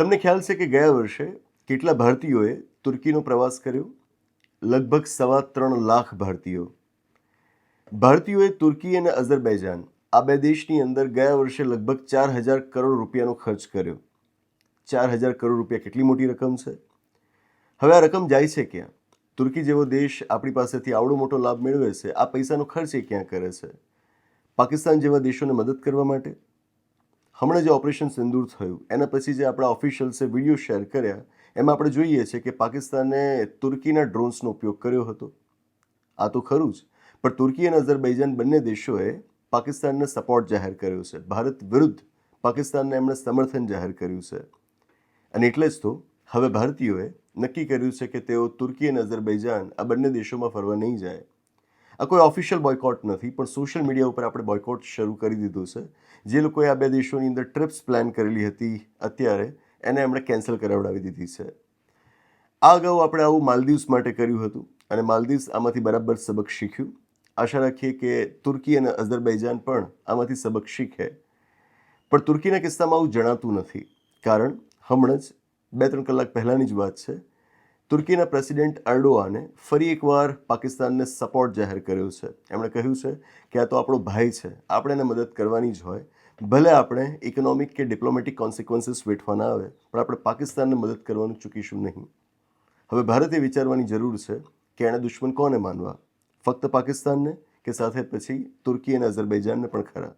તમને ખ્યાલ છે કે ગયા વર્ષે કેટલા ભારતીયોએ તુર્કીનો પ્રવાસ કર્યો? લગભગ સવા ત્રણ લાખ ભારતીયો. ભારતીયોએ તુર્કી અને અઝરબૈજાન, આ બે દેશની અંદર ગયા વર્ષે લગભગ ચાર હજાર કરોડ રૂપિયાનો ખર્ચ કર્યો. ચાર હજાર કરોડ રૂપિયા કેટલી મોટી રકમ છે? હવે આ રકમ જાય છે ક્યાં? તુર્કી જેવો દેશ આપણી પાસેથી આવડો મોટો લાભ મેળવે છે. આ પૈસાનો ખર્ચ એ ક્યાં કરે છે? પાકિસ્તાન જેવા દેશોને મદદ કરવા માટે? હમણાં જે ઓપરેશન સિંદૂર થયું, એના પછી જે આપણા ઓફિશિયલ્સે વીડિયો શેર કર્યા, એમાં આપણે જોઈએ છે કે પાકિસ્તાને તુર્કીના ડ્રોન્સનો ઉપયોગ કર્યો હતો. આ તો ખરું જ, પણ તુર્કી અને અઝરબૈજાન બંને દેશોએ પાકિસ્તાનને સપોર્ટ જાહેર કર્યો છે. ભારત વિરુદ્ધ પાકિસ્તાનને એમણે સમર્થન જાહેર કર્યું છે. અને એટલે જ તો, હવે ભારતીયોએ નક્કી કર્યું છે કે તેઓ તુર્કી અને અઝરબૈજાન આ બંને દેશોમાં ફરવા નહીં જાય. આ કોઈ ઓફિશિયલ બોયકોટ નથી, પણ સોશિયલ મીડિયા ઉપર આપણે બોયકોટ શરૂ કરી દીધું છે. જે લોકોએ આ બે દેશોની અંદર ટ્રિપ્સ પ્લાન કરેલી હતી અત્યારે, એને એમણે કેન્સલ કરાવડાવી દીધી છે. આ અગાઉ આપણે આવું માલદીવ્સ માટે કર્યું હતું અને માલદીવ્સ આમાંથી બરાબર સબક શીખ્યું. આશા રાખીએ કે તુર્કી અને અઝરબૈજાન પણ આમાંથી સબક શીખે. પણ તુર્કીના કિસ્સામાં આવું જણાતું નથી. કારણ, હમણાં જ બે ત્રણ કલાક પહેલાંની જ વાત છે. તુર્કીના પ્રેસિડેન્ટ અર્ડોઆને ફરી એકવાર પાકિસ્તાનને સપોર્ટ જાહેર કર્યો છે. એમણે કહ્યું છે કે આ તો આપણો ભાઈ છે. આપણે એને મદદ કરવાની જ હોય. ભલે આપણે ઇકોનોમિક કે ડિપ્લોમેટિક કોન્સિક્વન્સીસ વેઠવાના આવે, પણ આપણે પાકિસ્તાનને મદદ કરવાનું ચૂકીશું નહીં. હવે ભારતે વિચારવાની જરૂર છે કે એણે દુશ્મન કોને માનવા? ફક્ત પાકિસ્તાનને કે સાથે પછી તુર્કી અને અઝરબૈજાનને પણ ખરા?